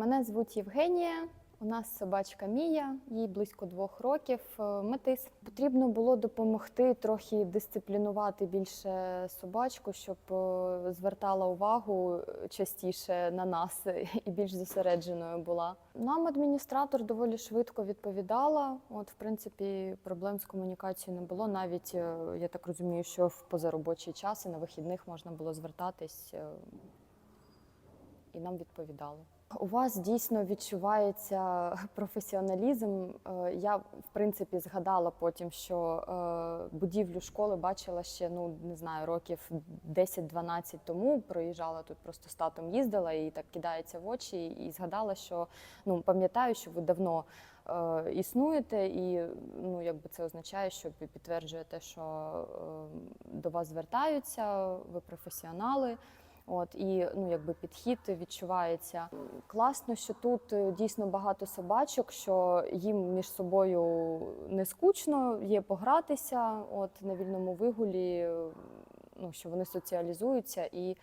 Мене звуть Євгенія. У нас собачка Мія, їй близько двох років. е, Метис. Потрібно було допомогти трохи дисциплінувати більше собачку, щоб е, звертала увагу частіше на нас і більш зосередженою була. Нам адміністратор доволі швидко відповідала. От, в принципі, проблем з комунікацією не було. Навіть е, я так розумію, що в позаробочий час і на вихідних можна було звертатись. І нам відповідали. У вас дійсно відчувається професіоналізм. Е, Я в принципі згадала потім, що е, будівлю школи бачила ще ну не знаю років 10-12 тому. Проїжджала тут просто з татом їздила і так кидається в очі. І згадала, що ну пам'ятаю, що ви давно е, існуєте, і ну якби це означає, що підтверджуєте, що до вас звертаються, ви професіонали. От і ну якби підхід відчувається. Класно, що тут е, дійсно багато собачок, що їм між собою не скучно, є погратися. От на вільному вигулі, ну що вони соціалізуються і.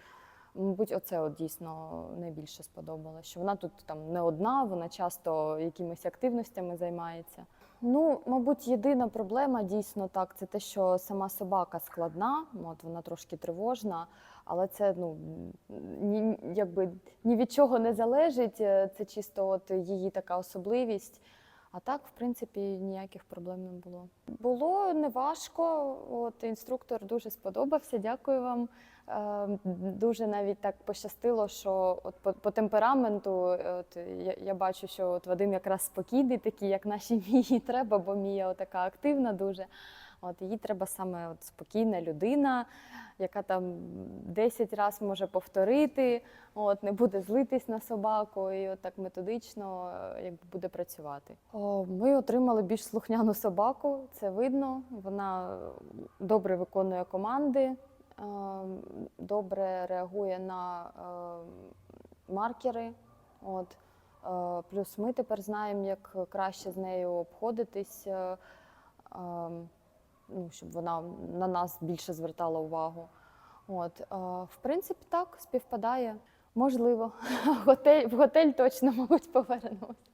Мабуть, оце от дійсно найбільше сподобалося. Що вона тут там не одна, вона часто якимись активностями займається. Ну, мабуть, єдина проблема дійсно так, це те, що сама собака складна, от вона трошки тривожна, але це ну ні, якби ні від чого не залежить. е, Це чисто от її така особливість. А так, в принципі, ніяких проблем не було. Було неважко. От інструктор дуже сподобався. Дякую вам. Е, Дуже навіть так пощастило, що от по, по темпераменту, от я, я бачу, що от Вадим якраз спокійний, такий, як нашій мії треба, бо Мія така активна дуже. От їй треба саме от спокійна людина, яка там 10 разів може повторити, от не буде злитись на собаку, і от так методично е, якби буде працювати. О, ми отримали більш слухняну собаку, це видно. Вона добре виконує команди, е, добре реагує на е, маркери. От. Е, Плюс ми тепер знаємо, як краще з нею обходитись. Ну, щоб вона на нас більше звертала увагу. От, е, в принципі, так, співпадає. Можливо, готель, в готель точно, мабуть, повернусь.